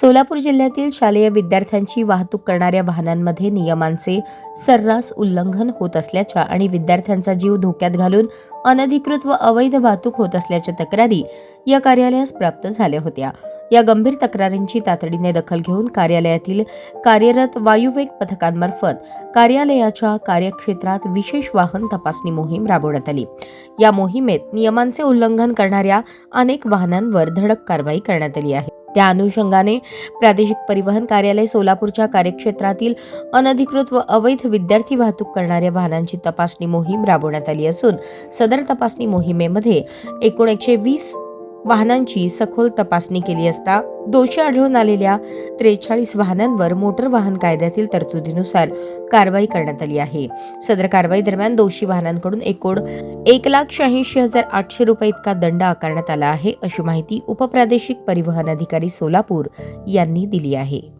सोलापूर जिल्ह्यातील शालेय विद्यार्थ्यांची वाहतूक करणाऱ्या वाहनांमध्ये नियमांचे सर्रास उल्लंघन होत असल्याच्या आणि विद्यार्थ्यांचा जीव धोक्यात घालून अनधिकृत व अवैध वाहतूक होत असल्याच्या तक्रारी या कार्यालयास प्राप्त झाल्या होत्या. या गंभीर तक्रारींची तातडीने दखल घेऊन कार्यालयातील कार्यरत वायुवेग पथकांमार्फत कार्यालयाच्या कार्यक्षेत्रात विशेष वाहन तपासणी मोहीम राबवण्यात आली. या मोहिमेत नियमांचे उल्लंघन करणाऱ्या अनेक वाहनांवर धडक कारवाई करण्यात आली आहे. त्या अनुषंगाने प्रादेशिक परिवहन कार्यालय सोलापूरच्या कार्यक्षेत्रातील अनधिकृत व अवैध विद्यार्थी वाहतूक करणाऱ्या वाहनांची तपासणी मोहीम राबवण्यात आली असून सदर तपासणी मोहिमेमध्ये एकूण एकशे वीस वाहनांची सखोल तपासणी केली असता दोषी आढळून आलेल्या त्रेचाळीस वाहनांवर मोटर वाहन कायद्यातील तरतुदीनुसार कारवाई करण्यात आली आहे. सदर कारवाई दरम्यान दोषी वाहनांकडून एकूण एक लाख शहाऐंशी हजार आठशे रुपये इतका दंड आकारण्यात आला आहे अशी माहिती उपप्रादेशिक परिवहन अधिकारी सोलापूर यांनी दिली आहे.